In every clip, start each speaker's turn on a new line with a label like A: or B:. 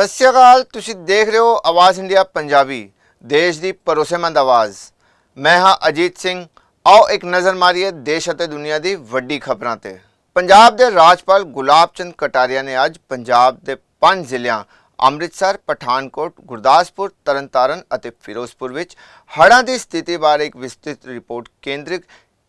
A: ਸਤਿ ਸ਼੍ਰੀ ਅਕਾਲ, ਤੁਸੀਂ ਦੇਖ ਰਹੇ ਹੋ ਆਵਾਜ਼ ਇੰਡੀਆ ਪੰਜਾਬੀ, ਦੇਸ਼ ਦੀ ਭਰੋਸੇਮੰਦ ਆਵਾਜ਼। ਮੈਂ ਹਾਂ ਅਜੀਤ ਸਿੰਘ। ਆਓ ਇੱਕ ਨਜ਼ਰ ਮਾਰੀਏ ਦੇਸ਼ ਅਤੇ ਦੁਨੀਆ ਦੀ ਵੱਡੀ ਖਬਰਾਂ ਤੇ। ਪੰਜਾਬ ਦੇ ਰਾਜਪਾਲ ਗੁਲਾਬ ਚੰਦ ਕਟਾਰੀਆ ਨੇ ਅੱਜ ਪੰਜਾਬ ਦੇ ਪੰਜ ਜ਼ਿਲ੍ਹਿਆਂ ਅੰਮ੍ਰਿਤਸਰ, ਪਠਾਨਕੋਟ, ਗੁਰਦਾਸਪੁਰ, ਤਰਨਤਾਰਨ ਅਤੇ ਫਿਰੋਜ਼ਪੁਰ ਵਿੱਚ ਹੜ੍ਹਾਂ ਦੀ ਸਥਿਤੀ ਬਾਰੇ ਇੱਕ ਵਿਸਤ੍ਰਿਤ ਰਿਪੋਰਟ ਕੇਂਦਰਿਤ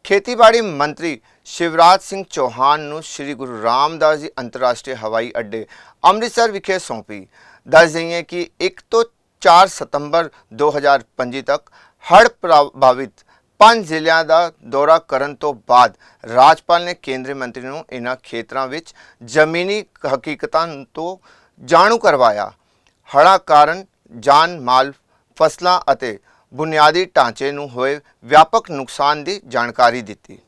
A: ਖੇਤੀਬਾੜੀ ਮੰਤਰੀ ਸ਼ਿਵਰਾਜ ਸਿੰਘ ਚੌਹਾਨ ਨੂੰ ਸ੍ਰੀ ਗੁਰੂ ਰਾਮਦਾਸ ਜੀ ਅੰਤਰਰਾਸ਼ਟਰੀ ਹਵਾਈ ਅੱਡੇ ਅੰਮ੍ਰਿਤਸਰ ਵਿਖੇ ਸੌਂਪੀ। ਦੱਸ ਦਈਏ ਕਿ 1 ਤੋਂ 4 ਸਤੰਬਰ 2025 ਤੱਕ ਹੜ੍ਹ ਪ੍ਰਭਾਵਿਤ ਪੰਜ ਜ਼ਿਲ੍ਹਿਆਂ ਦਾ ਦੌਰਾ ਕਰਨ ਤੋਂ ਬਾਅਦ ਰਾਜਪਾਲ ਨੇ ਕੇਂਦਰੀ ਮੰਤਰੀ ਨੂੰ ਇਹਨਾਂ ਖੇਤਰਾਂ ਵਿੱਚ ਜ਼ਮੀਨੀ ਹਕੀਕਤਾਂ ਤੋਂ ਜਾਣੂ ਕਰਵਾਇਆ। ਹੜ੍ਹਾਂ ਕਾਰਨ ਜਾਨ ਮਾਲ ਫਸਲਾਂ ਅਤੇ ਬੁਨਿਆਦੀ ਢਾਂਚੇ ਨੂੰ ਹੋਏ ਵਿਆਪਕ ਨੁਕਸਾਨ ਦੀ ਜਾਣਕਾਰੀ ਦਿੱਤੀ।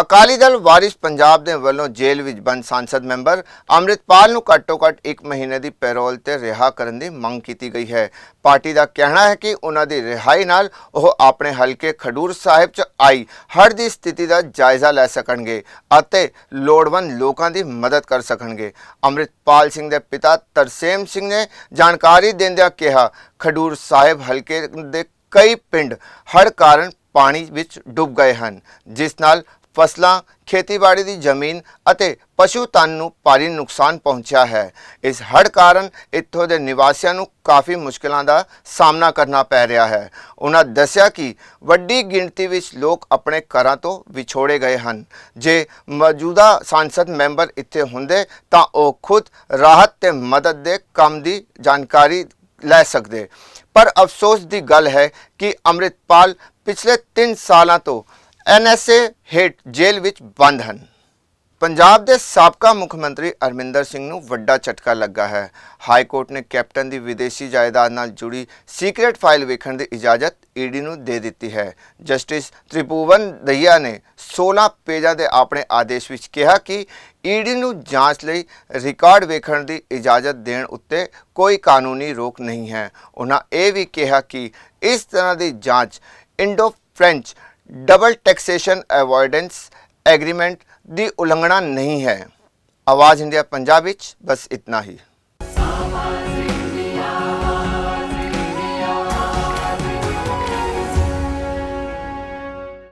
A: ਅਕਾਲੀ ਦਲ ਵਾਰਿਸ ਪੰਜਾਬ ਦੇ ਵੱਲੋਂ ਜੇਲ੍ਹ ਵਿੱਚ ਬੰਦ ਸੰਸਦ ਮੈਂਬਰ ਅੰਮ੍ਰਿਤਪਾਲ ਨੂੰ ਘੱਟੋ-ਘੱਟ 1 ਮਹੀਨੇ ਦੀ ਪੈਰੋਲ ਤੇ ਰਿਹਾ ਕਰਨ ਦੀ ਮੰਗ ਕੀਤੀ ਗਈ ਹੈ। ਪਾਰਟੀ ਦਾ ਕਹਿਣਾ ਹੈ ਕਿ ਉਹਨਾਂ ਦੀ ਰਿਹਾਈ ਨਾਲ ਉਹ ਆਪਣੇ ਹਲਕੇ ਖਡੂਰ ਸਾਹਿਬ 'ਚ ਆਈ। ਹੜ੍ਹ ਦੀ ਸਥਿਤੀ ਦਾ ਜਾਇਜ਼ਾ ਲੈ ਸਕਣਗੇ ਅਤੇ ਲੋੜਵੰਦ ਲੋਕਾਂ ਦੀ ਮਦਦ ਕਰ ਸਕਣਗੇ। ਅੰਮ੍ਰਿਤਪਾਲ ਸਿੰਘ ਦੇ ਪਿਤਾ ਤਰਸੇਮ ਸਿੰਘ ਨੇ ਜਾਣਕਾਰੀ ਦਿੰਦਿਆਂ ਕਿਹਾ, ਖਡੂਰ ਸਾਹਿਬ ਹਲਕੇ ਦੇ ਕਈ ਪਿੰਡ ਹੜ੍ਹ ਕਾਰਨ ਪਾਣੀ ਵਿੱਚ ਡੁੱਬ ਗਏ ਹਨ, ਜਿਸ ਨਾਲ ਫਸਲਾਂ, ਖੇਤੀਬਾੜੀ ਦੀ ਜ਼ਮੀਨ ਅਤੇ ਪਸ਼ੂ ਧਨ ਨੂੰ ਭਾਰੀ ਨੁਕਸਾਨ ਪਹੁੰਚਿਆ ਹੈ। ਇਸ ਹੜ੍ਹ ਕਾਰਨ ਇੱਥੋਂ ਦੇ ਨਿਵਾਸੀਆਂ ਨੂੰ ਕਾਫੀ ਮੁਸ਼ਕਲਾਂ ਦਾ ਸਾਹਮਣਾ ਕਰਨਾ ਪੈ ਰਿਹਾ ਹੈ। ਉਹਨਾਂ ਦੱਸਿਆ ਕਿ ਵੱਡੀ ਗਿਣਤੀ ਵਿੱਚ ਲੋਕ ਆਪਣੇ ਘਰਾਂ ਤੋਂ ਵਿਛੋੜੇ ਗਏ ਹਨ। ਜੇ ਮੌਜੂਦਾ ਸੰਸਦ ਮੈਂਬਰ ਇੱਥੇ ਹੁੰਦੇ ਤਾਂ ਉਹ ਖੁਦ ਰਾਹਤ ਤੇ ਮਦਦ ਦੇ ਕੰਮ ਦੀ ਜਾਣਕਾਰੀ ਲੈ ਸਕਦੇ। ਪਰ ਅਫਸੋਸ ਦੀ ਗੱਲ ਹੈ ਕਿ ਅੰਮ੍ਰਿਤਪਾਲ ਪਿਛਲੇ 3 ਸਾਲਾਂ ਤੋਂ ਐਨਐਸਏ ਹੇਠ ਜੇਲ੍ਹ ਵਿੱਚ ਬੰਦ ਹਨ। ਪੰਜਾਬ ਦੇ ਸਾਬਕਾ ਮੁੱਖ ਮੰਤਰੀ ਅਰਮਿੰਦਰ ਸਿੰਘ ਨੂੰ ਵੱਡਾ ਝਟਕਾ ਲੱਗਾ ਹੈ। ਹਾਈ ਕੋਰਟ ਨੇ ਕੈਪਟਨ ਦੀ ਵਿਦੇਸ਼ੀ ਜਾਇਦਾਦ ਨਾਲ ਜੁੜੀ ਸੀਕ੍ਰੀਟ ਫਾਈਲ ਵੇਖਣ ਦੀ ਇਜਾਜ਼ਤ ਈਡੀ ਨੂੰ ਦੇ ਦਿੱਤੀ ਹੈ। ਜਸਟਿਸ ਤ੍ਰਿਪੂਵਨ ਦਈਆ ਨੇ 16 ਪੇਜਾਂ ਦੇ ਆਪਣੇ ਆਦੇਸ਼ ਵਿੱਚ ਕਿਹਾ ਕਿ ਈਡੀ ਨੂੰ ਜਾਂਚ ਲਈ ਰਿਕਾਰਡ ਵੇਖਣ ਦੀ ਇਜਾਜ਼ਤ ਦੇਣ ਉੱਤੇ ਕੋਈ ਕਾਨੂੰਨੀ ਰੋਕ ਨਹੀਂ ਹੈ। ਉਹਨਾਂ ਇਹ ਵੀ ਕਿਹਾ ਕਿ ਇਸ ਤਰ੍ਹਾਂ ਦੀ ਜਾਂਚ Indo French double taxation avoidance agreement ਦੀ ਉਲੰਘਣਾ ਨਹੀਂ ਹੈ। ਆਵਾਜ਼ ਇੰਡੀਆ ਪੰਜਾਬ ਵਿੱਚ ਬਸ ਇਤਨਾ ਹੀ।